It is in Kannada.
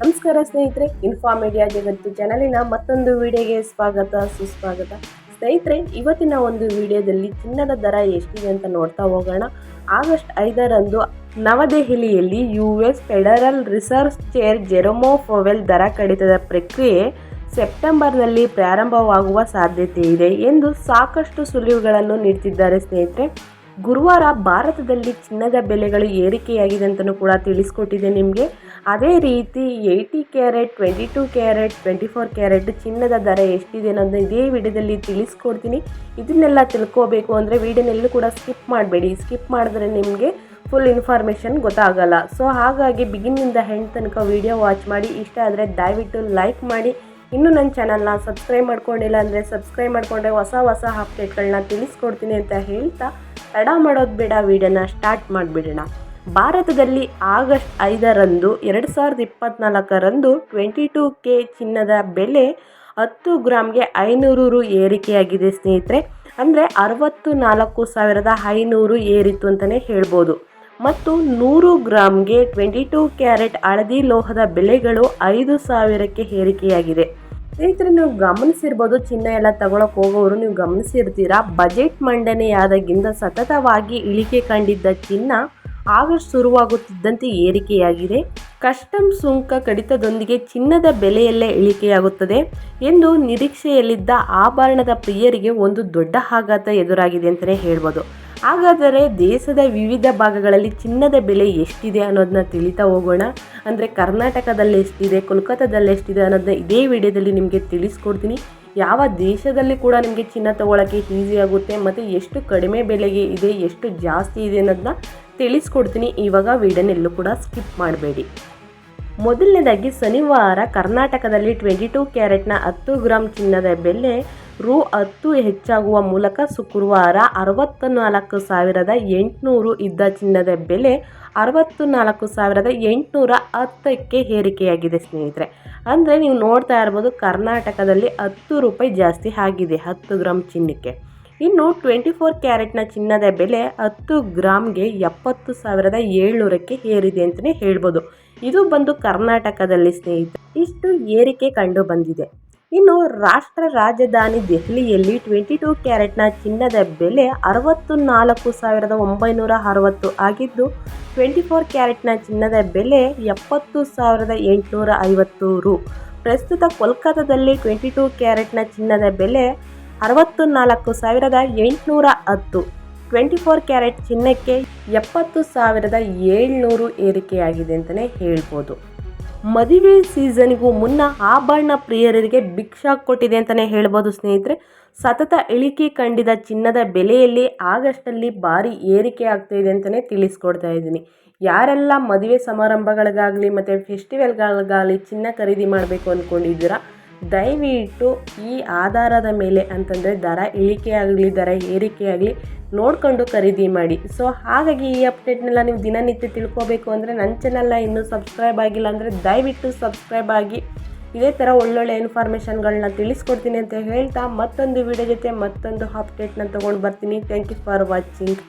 ನಮಸ್ಕಾರ ಸ್ನೇಹಿತರೆ ಇನ್ಫಾ ಮೀಡಿಯಾ ಜಗತ್ತು ಚಾನಲಿನ ಮತ್ತೊಂದು ವಿಡಿಯೋಗೆ ಸ್ವಾಗತ, ಸುಸ್ವಾಗತ. ಸ್ನೇಹಿತರೆ, ಇವತ್ತಿನ ಒಂದು ವಿಡಿಯೋದಲ್ಲಿ ಚಿನ್ನದ ದರ ಎಷ್ಟಿದೆ ಅಂತ ನೋಡ್ತಾ ಹೋಗೋಣ. ಆಗಸ್ಟ್ ಐದರಂದು ನವದೆಹಲಿಯಲ್ಲಿ U S federal reserve chair Jerome Powell ದರ ಕಡಿತದ ಪ್ರಕ್ರಿಯೆ ಸೆಪ್ಟೆಂಬರ್ನಲ್ಲಿ ಪ್ರಾರಂಭವಾಗುವ ಸಾಧ್ಯತೆ ಇದೆ ಎಂದು ಸಾಕಷ್ಟು ಸುಳಿವುಗಳನ್ನು ನೀಡ್ತಿದ್ದಾರೆ ಸ್ನೇಹಿತರೆ. ಗುರುವಾರ ಭಾರತದಲ್ಲಿ ಚಿನ್ನದ ಬೆಲೆಗಳು ಏರಿಕೆಯಾಗಿದೆ ಅಂತಲೂ ಕೂಡ ತಿಳಿಸ್ಕೊಟ್ಟಿದೆ ನಿಮಗೆ. ಅದೇ ರೀತಿ eighty carat twenty two carat twenty four carat ಚಿನ್ನದ ದರ ಎಷ್ಟಿದೆ ಅನ್ನೋದನ್ನ ಇದೇ ವಿಡಿಯೋದಲ್ಲಿ ತಿಳಿಸ್ಕೊಡ್ತೀನಿ. ಇದನ್ನೆಲ್ಲ ತಿಳ್ಕೋಬೇಕು ಅಂದರೆ ವಿಡಿಯೋನೆಲ್ಲೂ ಕೂಡ ಸ್ಕಿಪ್ ಮಾಡಬೇಡಿ. ಸ್ಕಿಪ್ ಮಾಡಿದ್ರೆ ನಿಮಗೆ ಫುಲ್ ಇನ್ಫಾರ್ಮೇಷನ್ ಗೊತ್ತಾಗಲ್ಲ. ಸೊ ಹಾಗಾಗಿ ಬಿಗಿನಿಂದ ಹೆಂಡ್ ತನಕ ವಿಡಿಯೋ ವಾಚ್ ಮಾಡಿ. ಇಷ್ಟ ಆದರೆ ದಯವಿಟ್ಟು ಲೈಕ್ ಮಾಡಿ. ಇನ್ನೂ ನನ್ನ ಚಾನಲ್ನ ಸಬ್ಸ್ಕ್ರೈಬ್ ಮಾಡ್ಕೊಂಡಿಲ್ಲ ಅಂದರೆ ಸಬ್ಸ್ಕ್ರೈಬ್ ಮಾಡಿಕೊಂಡ್ರೆ ಹೊಸ ಹೊಸ ಅಪ್ಡೇಟ್ಗಳನ್ನ ತಿಳಿಸ್ಕೊಡ್ತೀನಿ ಅಂತ ಹೇಳ್ತಾ ತಡ ಮಾಡೋದು ಬೇಡ. ವಿಡಿಯೋನ ಸ್ಟಾರ್ಟ್ ಮಾಡಿಬಿಡೋಣ. ಭಾರತದಲ್ಲಿ ಆಗಸ್ಟ್ ಐದರಂದು, ಎರಡು ಸಾವಿರದ ಇಪ್ಪತ್ತ್ನಾಲ್ಕರಂದು ಟ್ವೆಂಟಿ ಟೂ ಕೆ ಚಿನ್ನದ ಬೆಲೆ ಹತ್ತು ಗ್ರಾಮ್ಗೆ ಐನೂರು ರು ಏರಿಕೆಯಾಗಿದೆ ಸ್ನೇಹಿತರೆ. ಅಂದರೆ ಅರವತ್ತು ನಾಲ್ಕು ಸಾವಿರದ ಐನೂರು ಏರಿತು ಅಂತಲೇ ಹೇಳ್ಬೋದು. ಮತ್ತು ನೂರು ಗ್ರಾಮ್ಗೆ ಟ್ವೆಂಟಿ ಟೂ ಕ್ಯಾರೆಟ್ ಹಳದಿ ಲೋಹದ ಬೆಲೆಗಳು ಐದು ಸಾವಿರಕ್ಕೆ ಏರಿಕೆಯಾಗಿದೆ. ಸ್ನೇಹಿತರೆ, ನೀವು ಗಮನಿಸಿರ್ಬೋದು, ಚಿನ್ನ ಎಲ್ಲ ತಗೊಳಕ್ಕೆ ಹೋಗೋರು ನೀವು ಗಮನಿಸಿರ್ತೀರಾ. ಬಜೆಟ್ ಮಂಡನೆಯಾದಾಗಿಂದ ಸತತವಾಗಿ ಇಳಿಕೆ ಕಂಡಿದ್ದ ಚಿನ್ನ ಆಗಸ್ಟ್ ಶುರುವಾಗುತ್ತಿದ್ದಂತೆ ಏರಿಕೆಯಾಗಿದೆ. ಕಸ್ಟಮ್ ಸುಂಕ ಕಡಿತದೊಂದಿಗೆ ಚಿನ್ನದ ಬೆಲೆಯಲ್ಲೇ ಇಳಿಕೆಯಾಗುತ್ತದೆ ಎಂದು ನಿರೀಕ್ಷೆಯಲ್ಲಿದ್ದ ಆಭರಣದ ಪ್ರಿಯರಿಗೆ ಒಂದು ದೊಡ್ಡ ಆಘಾತ ಎದುರಾಗಿದೆ ಅಂತಲೇ ಹೇಳ್ಬೋದು. ಹಾಗಾದರೆ ದೇಶದ ವಿವಿಧ ಭಾಗಗಳಲ್ಲಿ ಚಿನ್ನದ ಬೆಲೆ ಎಷ್ಟಿದೆ ಅನ್ನೋದನ್ನ ತಿಳಿತಾ ಹೋಗೋಣ. ಅಂದರೆ ಕರ್ನಾಟಕದಲ್ಲಿ ಎಷ್ಟಿದೆ, ಕೋಲ್ಕತ್ತಾದಲ್ಲಿ ಎಷ್ಟಿದೆ ಅನ್ನೋದನ್ನ ಇದೇ ವಿಡಿಯೋದಲ್ಲಿ ನಿಮಗೆ ತಿಳಿಸ್ಕೊಡ್ತೀನಿ. ಯಾವ ದೇಶದಲ್ಲಿ ಕೂಡ ನಿಮಗೆ ಚಿನ್ನ ತಗೊಳ್ಳೋಕ್ಕೆ ಈಸಿ ಆಗುತ್ತೆ, ಮತ್ತು ಎಷ್ಟು ಕಡಿಮೆ ಬೆಲೆಗೆ ಇದೆ, ಎಷ್ಟು ಜಾಸ್ತಿ ಇದೆ ಅನ್ನೋದನ್ನ ತಿಳಿಸ್ಕೊಡ್ತೀನಿ. ಇವಾಗ ವೀಡಿಯೋನೆಲ್ಲೂ ಕೂಡ ಸ್ಕಿಪ್ ಮಾಡಬೇಡಿ. ಮೊದಲನೇದಾಗಿ ಶನಿವಾರ ಕರ್ನಾಟಕದಲ್ಲಿ ಟ್ವೆಂಟಿ ಟೂ ಕ್ಯಾರೆಟ್ನ ಹತ್ತು ಗ್ರಾಮ್ ಚಿನ್ನದ ಬೆಲೆ ರು ಹತ್ತು ಹೆಚ್ಚಾಗುವ ಮೂಲಕ ಶುಕ್ರವಾರ ಅರವತ್ತ ನಾಲ್ಕು ಸಾವಿರದ ಎಂಟುನೂರು ಇದ್ದ ಚಿನ್ನದ ಬೆಲೆ ಅರವತ್ತು ನಾಲ್ಕು ಸಾವಿರದ ಎಂಟುನೂರ ಹತ್ತಕ್ಕೆ ಏರಿಕೆಯಾಗಿದೆ ಸ್ನೇಹಿತರೆ. ಅಂದರೆ ನೀವು ನೋಡ್ತಾ ಇರ್ಬೋದು ಕರ್ನಾಟಕದಲ್ಲಿ ಹತ್ತು ರೂಪಾಯಿ ಜಾಸ್ತಿ ಆಗಿದೆ ಹತ್ತು ಗ್ರಾಮ್ ಚಿನ್ನಕ್ಕೆ. ಇನ್ನು ಟ್ವೆಂಟಿ ಫೋರ್ ಕ್ಯಾರೆಟ್ನ ಚಿನ್ನದ ಬೆಲೆ ಹತ್ತು ಗ್ರಾಮ್ಗೆ ಎಪ್ಪತ್ತು ಸಾವಿರದ ಏಳ್ನೂರಕ್ಕೆ ಏರಿದೆ ಅಂತಲೇ ಹೇಳ್ಬೋದು. ಇದು ಬಂದು ಕರ್ನಾಟಕದಲ್ಲಿ ಸ್ನೇಹಿತ ಇಷ್ಟು ಏರಿಕೆ ಕಂಡು ಬಂದಿದೆ. ಇನ್ನು ರಾಷ್ಟ್ರ ರಾಜಧಾನಿ ದೆಹಲಿಯಲ್ಲಿ ಟ್ವೆಂಟಿ ಟೂ ಕ್ಯಾರೆಟ್ನ ಚಿನ್ನದ ಬೆಲೆ ಅರವತ್ತು ನಾಲ್ಕು ಸಾವಿರದ ಒಂಬೈನೂರ ಅರವತ್ತು ಆಗಿದ್ದು, ಟ್ವೆಂಟಿ ಫೋರ್ ಕ್ಯಾರೆಟ್ನ ಚಿನ್ನದ ಬೆಲೆ ಎಪ್ಪತ್ತು ಸಾವಿರದ ಎಂಟುನೂರ ಐವತ್ತು ರು. ಪ್ರಸ್ತುತ ಕೋಲ್ಕತ್ತಾದಲ್ಲಿ ಟ್ವೆಂಟಿ ಟೂ ಕ್ಯಾರೆಟ್ನ ಚಿನ್ನದ ಬೆಲೆ ಅರವತ್ತು ನಾಲ್ಕು ಸಾವಿರದ ಎಂಟುನೂರ ಹತ್ತು. ಟ್ವೆಂಟಿ ಫೋರ್ ಕ್ಯಾರೆಟ್ ಚಿನ್ನಕ್ಕೆ ಎಪ್ಪತ್ತು ಸಾವಿರದ ಏಳ್ನೂರು ಏರಿಕೆಯಾಗಿದೆ ಅಂತಲೇ ಹೇಳ್ಬೋದು. ಮದುವೆ ಸೀಸನ್ಗೂ ಮುನ್ನ ಆಭರಣ ಪ್ರಿಯರಿಗೆ ಭಿಕ್ಷಾ ಕೊಟ್ಟಿದೆ ಅಂತಲೇ ಹೇಳ್ಬೋದು ಸ್ನೇಹಿತರೆ. ಸತತ ಇಳಿಕೆ ಕಂಡಿದ ಚಿನ್ನದ ಬೆಲೆಯಲ್ಲಿ ಆಗಸ್ಟಲ್ಲಿ ಭಾರಿ ಏರಿಕೆ ಆಗ್ತಾ ಇದೆ ಅಂತಲೇ ತಿಳಿಸ್ಕೊಡ್ತಾ ಇದ್ದೀನಿ. ಯಾರೆಲ್ಲ ಮದುವೆ ಸಮಾರಂಭಗಳಿಗಾಗಲಿ ಮತ್ತು ಫೆಸ್ಟಿವಲ್ಗಳಿಗಾಗಲಿ ಚಿನ್ನ ಖರೀದಿ ಮಾಡಬೇಕು ಅಂದ್ಕೊಂಡಿದ್ದೀರಾ? ದಯವಿಟ್ಟು ಈ ಆಧಾರದ ಮೇಲೆ ಅಂತಂದರೆ ದರ ಇಳಿಕೆ ಆಗಲಿ ದರ ಏರಿಕೆ ಆಗಲಿ ನೋಡಿಕೊಂಡು ಖರೀದಿ ಮಾಡಿ. ಸೊ ಹಾಗಾಗಿ ಈ ಅಪ್ಡೇಟ್ನೆಲ್ಲ ನೀವು ದಿನನಿತ್ಯ ತಿಳ್ಕೊಬೇಕು ಅಂದರೆ ನನ್ನ ಚಾನಲ್ನ ಇನ್ನೂ ಸಬ್ಸ್ಕ್ರೈಬ್ ಆಗಿಲ್ಲ ಅಂದರೆ ದಯವಿಟ್ಟು ಸಬ್ಸ್ಕ್ರೈಬ್ ಆಗಿ. ಇದೇ ಥರ ಒಳ್ಳೊಳ್ಳೆ ಇನ್ಫಾರ್ಮೇಷನ್ಗಳನ್ನ ತಿಳಿಸ್ಕೊಡ್ತೀನಿ ಅಂತ ಹೇಳ್ತಾ ಮತ್ತೊಂದು ವಿಡಿಯೋ ಜೊತೆ ಮತ್ತೊಂದು ಅಪ್ಡೇಟ್ನ ತೊಗೊಂಡು ಬರ್ತೀನಿ. Thank you for watching